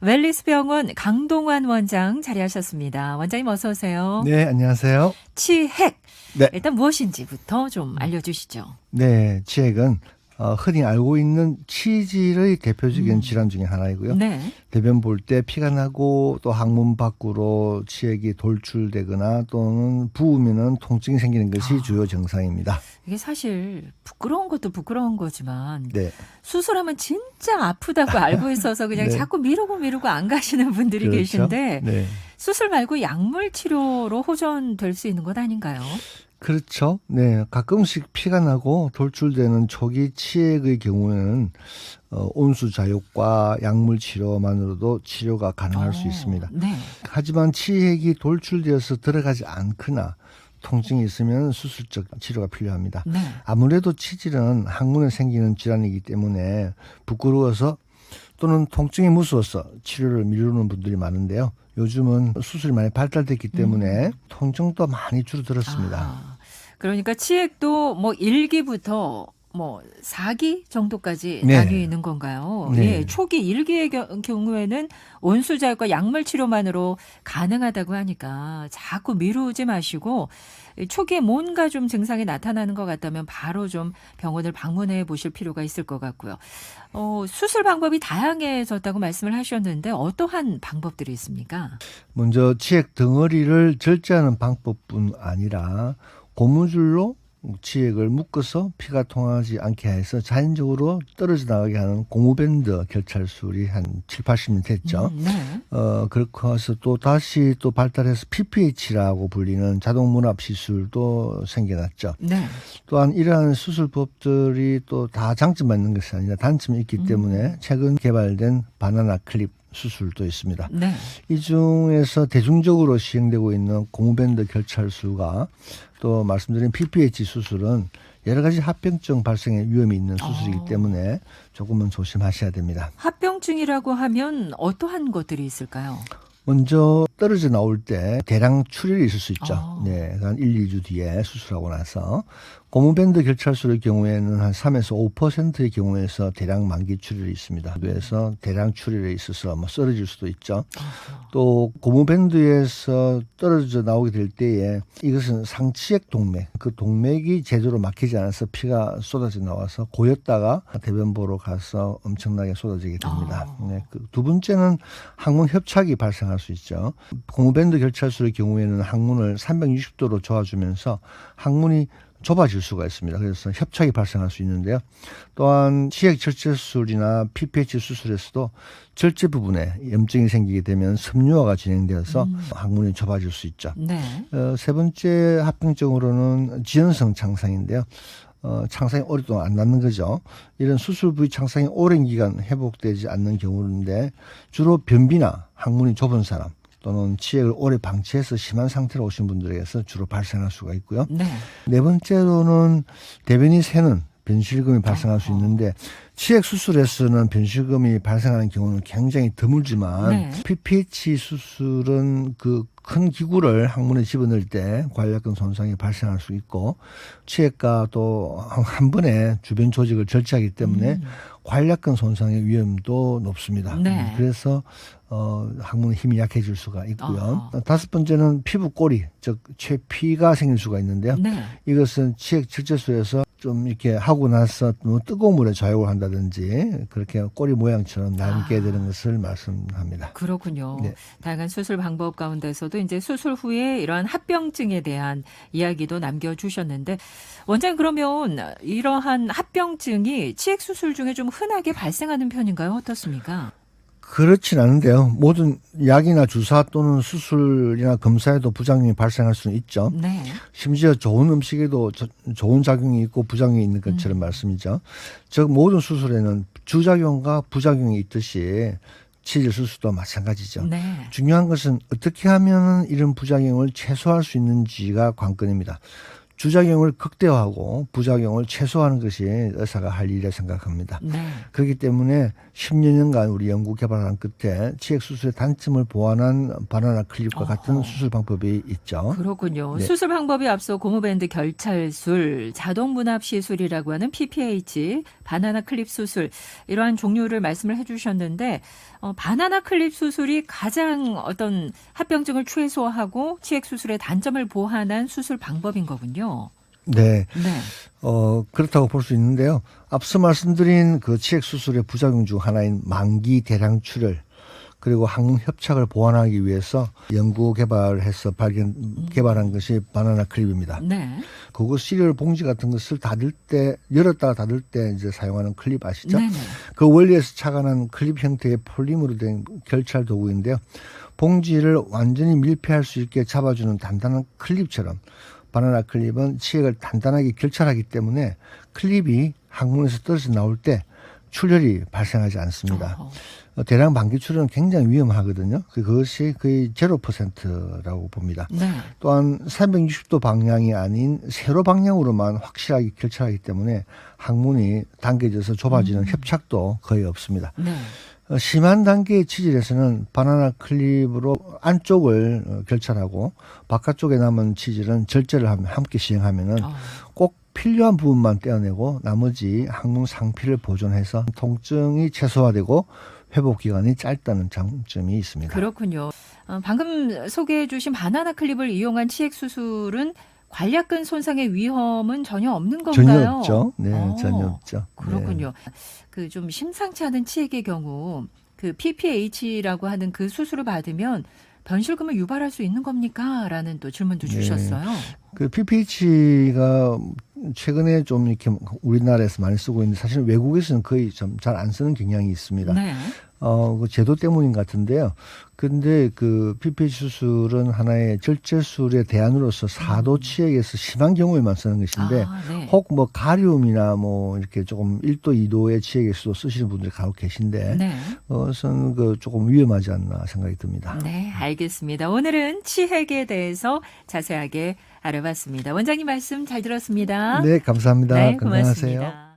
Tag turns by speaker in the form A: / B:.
A: 웰리스 병원 강동환 원장 자리하셨습니다. 원장님 어서 오세요.
B: 네, 안녕하세요.
A: 치핵.
B: 네.
A: 일단 무엇인지부터 좀 알려주시죠.
B: 네, 치핵은 어, 흔히 알고 있는 치질의 대표적인
A: 음.
B: 질환 중에 하나이고요.
A: 네.
B: 대변 볼 때 피가 나고 또 항문 밖으로 치액이 돌출되거나 또는 부으면은 통증이 생기는 것이
A: 아.
B: 주요 증상입니다.
A: 이게 사실 부끄러운 것도 부끄러운 거지만
B: 네,
A: 수술하면 진짜 아프다고 알고 있어서 그냥
B: 네.
A: 자꾸 미루고 미루고 안 가시는 분들이
B: 그렇죠.
A: 계신데
B: 네,
A: 수술 말고 약물 치료로 호전될 수 있는 것 아닌가요?
B: 그렇죠. 네, 가끔씩 피가 나고 돌출되는 초기 치액의 경우에는 어, 온수 자욕과 약물 치료만으로도 치료가 가능할 수
A: 어,
B: 있습니다.
A: 네.
B: 하지만 치액이 돌출되어서 들어가지 않거나 통증이 있으면 수술적 치료가 필요합니다.
A: 네.
B: 아무래도 치질은 항문에 생기는 질환이기 때문에 부끄러워서 또는 통증이 무서워서 치료를 미루는 분들이 많은데요. 요즘은 수술이 많이 발달됐기 때문에 통증도 많이 줄어들었습니다.
A: 음. 아, 그러니까 치액도 뭐 1기부터 뭐 4기 정도까지
B: 네.
A: 나뉘어 있는 건가요?
B: 네.
A: 예, 초기 1기의 겨- 경우에는 온수자극과 약물 치료만으로 가능하다고 하니까 자꾸 미루지 마시고 이 초기에 뭔가 좀 증상이 나타나는 것 같다면 바로 좀 병원을 방문해 보실 필요가 있을 것 같고요. 어, 수술 방법이 다양해졌다고 말씀을 하셨는데 어떠한 방법들이 있습니까?
B: 먼저 치액 덩어리를 절제하는 방법뿐 아니라 고무줄로 치액을 묶어서 피가 통하지 않게 해서 자연적으로 떨어져 나가게 하는 고무밴드 결찰술이 한 7, 80년 됐죠.
A: 음, 네.
B: 어, 그렇고 해서 또 다시 또 발달해서 PPH라고 불리는 자동 문합 시술도 생겨났죠.
A: 네.
B: 또한 이러한 수술법들이 또 다 장점만 있는 것이 아니라 단점이 있기
A: 음.
B: 때문에 최근 개발된 바나나 클립 수술도 있습니다.
A: 네.
B: 이 중에서 대중적으로 시행되고 있는 고무밴드 결찰술과 또 말씀드린 PPH 수술은 여러 가지 합병증 발생의 위험이 있는 수술이기
A: 어.
B: 때문에 조금은 조심하셔야 됩니다.
A: 합병증이라고 하면 어떠한 것들이 있을까요?
B: 먼저 떨어져 나올 때 대량 출혈이 있을 수 있죠.
A: 아.
B: 네, 한 1, 2주 뒤에 수술하고 나서 고무밴드 결찰술의 경우에는 한 3에서 5%의 경우에서 대량 만기 출혈이 있습니다. 그래서 대량 출혈에 있어서 뭐 쓰러질 수도 있죠. 또 고무밴드에서 떨어져 나오게 될 때에 이것은 상치액 동맥, 그 동맥이 제대로 막히지 않아서 피가 쏟아져 나와서 고였다가 대변보로 가서 엄청나게 쏟아지게 됩니다.
A: 아.
B: 네, 그 두 번째는 항문 협착이 발생할 수 있죠. 고무밴드 결찰술의 경우에는 항문을 360도로 조아주면서 항문이 좁아질 수가 있습니다. 그래서 협착이 발생할 수 있는데요. 또한 치액 절제 수술이나 PPH 수술에서도 절제 부분에 염증이 생기게 되면 섬유화가 진행되어서
A: 음.
B: 항문이 좁아질 수 있죠.
A: 네.
B: 어, 세 번째 합병증으로는 지연성 창상인데요. 어, 창상이 오랫동안 안 낫는 거죠. 이런 수술 부위 창상이 오랜 기간 회복되지 않는 경우인데 주로 변비나 항문이 좁은 사람 또는 치액을 오래 방치해서 심한 상태로 오신 분들에게서 주로 발생할 수가 있고요.
A: 네.
B: 네 번째로는 대변이 새는 변실금이 발생할 수
A: 어허.
B: 있는데 치액 수술에서는 변실금이 발생하는 경우는 굉장히 드물지만
A: 네.
B: PPH 수술은 그 큰 기구를 항문에 집어넣을 때 관략근 손상이 발생할 수 있고 치액과 또 한 번에 주변 조직을 절제하기 때문에
A: 음.
B: 관략근 손상의 위험도 높습니다.
A: 네.
B: 그래서 어, 항문 힘이 약해질 수가 있고요.
A: 아하.
B: 다섯 번째는 피부 꼬리, 즉 최피가 생길 수가 있는데요.
A: 네.
B: 이것은 치액 절제소에서 좀 이렇게 하고 나서 너무 뜨거운 물에 좌욕을 한다든지 그렇게 꼬리 모양처럼 남게
A: 아.
B: 되는 것을 말씀합니다.
A: 그렇군요.
B: 네.
A: 다양한 수술 방법 가운데서도 이제 수술 후에 이러한 합병증에 대한 이야기도 남겨주셨는데 원장님 그러면 이러한 합병증이 치액 수술 중에 좀 흔하게 발생하는 편인가요? 어떻습니까?
B: 그렇진 않은데요. 모든 약이나 주사 또는 수술이나 검사에도 부작용이 발생할 수는 있죠.
A: 네.
B: 심지어 좋은 음식에도 저- 좋은 작용이 있고 부작용이 있는 것처럼
A: 음.
B: 말씀이죠. 즉 모든 수술에는 주작용과 부작용이 있듯이 치질 수술도 마찬가지죠.
A: 네.
B: 중요한 것은 어떻게 하면 이런 부작용을 최소화할 수 있는지가 관건입니다. 주작용을 극대화하고 부작용을 최소화하는 것이 의사가 할 일이라 생각합니다.
A: 네.
B: 그렇기 때문에 10여 년간 우리 연구 개발한 끝에 치액 수술의 단점을 보완한 바나나 클립과 같은
A: 어허.
B: 수술 방법이 있죠.
A: 그렇군요.
B: 네.
A: 수술 방법이 앞서 고무밴드 결찰술, 자동문합 시술이라고 하는 PPH, 바나나 클립 수술 이러한 종류를 말씀을 해주셨는데 어, 바나나 클립 수술이 가장 어떤 합병증을 최소화하고 치액 수술의 단점을 보완한 수술 방법인 거군요.
B: 네.
A: 네.
B: 어, 그렇다고 볼 수 있는데요. 앞서 말씀드린 그 치액 수술의 부작용 중 하나인 만기 대량 출혈 그리고 항문 협착을 보완하기 위해서 연구 개발해서 발견 개발한 것이 바나나 클립입니다.
A: 네.
B: 그거 시리얼 봉지 같은 것을 닫을 때 열었다가 닫을 때 이제 사용하는 클립 아시죠?
A: 네네.
B: 그 원리에서 착안한 클립 형태의 폴리머로 된 결찰 도구인데요. 봉지를 완전히 밀폐할 수 있게 잡아주는 단단한 클립처럼 바나나 클립은 치액을 단단하게 결찰하기 때문에 클립이 항문에서 떨어져 나올 때 출혈이 발생하지 않습니다.
A: 어허.
B: 어, 대량 만기 출혈은 굉장히 위험하거든요. 그- 그것이 거의 0%라고 봅니다.
A: 네.
B: 또한 360도 방향이 아닌 세로 방향으로만 확실하게 결찰하기 때문에 항문이 당겨져서 좁아지는 협착도 거의 없습니다.
A: 네.
B: 어, 심한 단계의 치질에서는 바나나 클립으로 안쪽을 어, 결찰하고 바깥쪽에 남은 치질은 절제를 함께 시행하면은
A: 어.
B: 꼭 필요한 부분만 떼어내고 나머지 항문 상피를 보존해서 통증이 최소화되고 회복 기간이 짧다는 장점이 있습니다.
A: 그렇군요. 어, 방금 소개해 주신 바나나 클립을 이용한 치액 수술은 관략근 손상의 위험은 전혀 없는 건가요?
B: 전혀 없죠. 네,
A: 어,
B: 전혀 없죠. 네.
A: 그렇군요. 그좀 심상치 않은 치액의 경우 그 PPH라고 하는 그 수술을 받으면 변실금을 유발할 수 있는 겁니까? 라는 또 질문도
B: 네.
A: 주셨어요.
B: 그 PPH가 최근에 좀 이렇게 우리나라에서 많이 쓰고 있는데 사실 외국에서는 거의 좀 잘 안 쓰는 경향이 있습니다.
A: 네.
B: 어, 그 제도 때문인 것 같은데요. 근데 그 PPH 수술은 하나의 절제술의 대안으로서 사도 치액에서 심한 경우에만 쓰는 것인데
A: 아, 네.
B: 혹뭐 가리움이나 뭐 이렇게 조금 1도, 2도의 치액에서도 쓰시는 분들이 간혹 계신데
A: 네.
B: 어, 그것은 그 조금 위험하지 않나 생각이 듭니다.
A: 네, 알겠습니다. 오늘은 치핵에 대해서 자세하게 알아봤습니다. 원장님 말씀 잘 들었습니다.
B: 네, 감사합니다.
A: 네,
B: 건강하세요.
A: 고맙습니다.